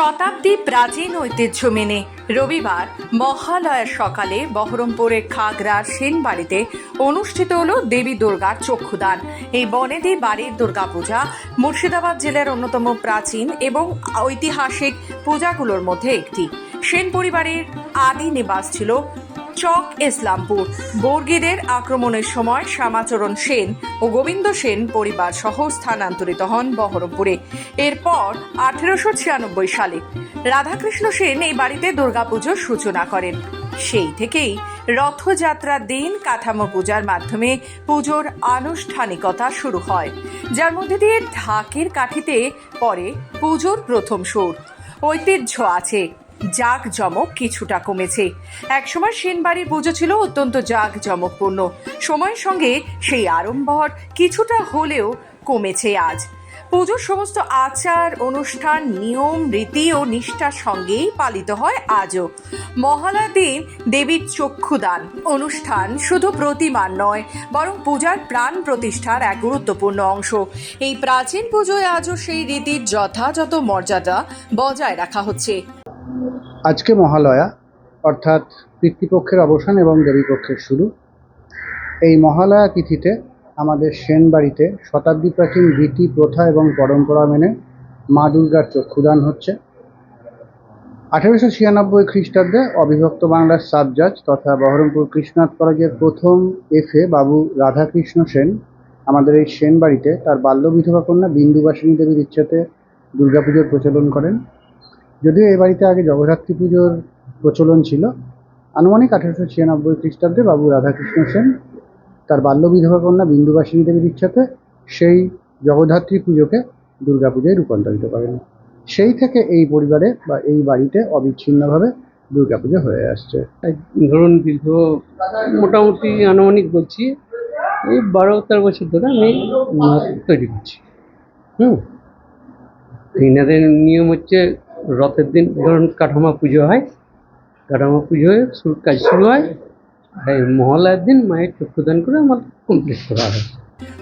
শতাব্দী প্রাচীন ঐতিহ্য মেনে রবিবার মহালয়ার সকালে বহরমপুরের খাগড়ার সেনবাড়িতে অনুষ্ঠিত হল দেবী দুর্গার চক্ষুদান। এই বনেদি বাড়ির দুর্গাপূজা মুর্শিদাবাদ জেলার অন্যতম প্রাচীন এবং ঐতিহাসিক পূজাগুলোর মধ্যে একটি। সেন পরিবারের আদি নিবাস ছিল চক ইসলামপুর। বর্গীদের আক্রমণের সময় শ্যামাচরণ সেন ও গোবিন্দ সেন পরিবার সহ স্থানান্তরিত হন বহরমপুরে। এরপর আঠেরোশো ছিয়ানব্বই সালে রাধাকৃষ্ণ সেন এই বাড়িতে দুর্গাপুজোর সূচনা করেন। সেই থেকেই রথযাত্রার দিন কাঠামো পূজার মাধ্যমে পুজোর আনুষ্ঠানিকতা শুরু হয়, যার মধ্যে দিয়ে ঢাকের কাঠিতে পরে পুজোর প্রথম সুর। ঐতিহ্য আছে। জাক জমক কিছুটা কমেছে। একসময় সেনবাড়ির পুজো ছিল অত্যন্ত জাক জমকপূর্ণ সময়ের সঙ্গে সেই আড়ম্বর কিছুটা হলেও কমেছে আজ। পুজোর সমস্ত আচার, অনুষ্ঠান, নিয়ম, রীতি ও নিষ্ঠার সঙ্গেই পালিত হয় আজও। মহালয়ার দিন দেবীর চক্ষুদান। অনুষ্ঠান শুধু প্রতিমান নয়, বরং পূজার প্রাণ প্রতিষ্ঠার এক গুরুত্বপূর্ণ অংশ। এই প্রাচীন পুজোয় আজও সেই রীতির যথাযথ মর্যাদা বজায় রাখা হচ্ছে। আজকে মহালয়া, অর্থাৎ পিতৃপক্ষের অবসান এবং দেবীপক্ষের শুরু। এই মহালয়া তিথিতে আমাদের সেন বাড়িতে শতাব্দী প্রাচীন রীতি, প্রথা এবং পরম্পরা মেনে মা দুর্গার চক্ষুদান হচ্ছে। আঠেরোশো ছিয়ানব্বই খ্রিস্টাব্দে অবিভক্ত বাংলার সাব জাজ তথা বহরমপুর কৃষ্ণনাথ কলেজের প্রথম এফএ বাবু রাধাকৃষ্ণ সেন আমাদের এই সেন বাড়িতে তার বাল্য বিধবা কন্যা বিন্দুবাসিনী দেবীর ইচ্ছাতে দুর্গাপুজোর প্রচলন করেন। যদিও এই বাড়িতে আগে জগদ্ধাত্রী পুজোর প্রচলন ছিল, আনুমানিক আঠেরোশো ছিয়ানব্বই খ্রিস্টাব্দে বাবু রাধাকৃষ্ণ সেন, তার বাল্য বিধবা কন্যা বিন্দুবাসিনী দেবীর ইচ্ছাতে সেই জগদ্ধাত্রী পুজোকে দুর্গাপূজায় রূপান্তরিত করেন। সেই থেকে এই পরিবারে বা এই বাড়িতে অবিচ্ছিন্নভাবে দুর্গাপুজো হয়ে আসছে। ধরুন দীর্ঘ মোটামুটি আনুমানিক বলছি, এই বারো তেরো বছর ধরে আমি তৈরি করছি। হুম। এনাদের নিয়ম হচ্ছে রথের দিন ধরুন কাঠামা পুজো হয়, কাঠামা পুজো হয়ে শুরু, কাজ শুরু হয় আর এই মহালয়ার দিন মায়ের চক্ষুদান করে আমার কমপ্লিট করা হয়।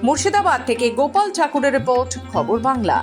মুর্শিদাবাদ থেকে গোপাল ঠাকুরের রিপোর্ট খবর বাংলা।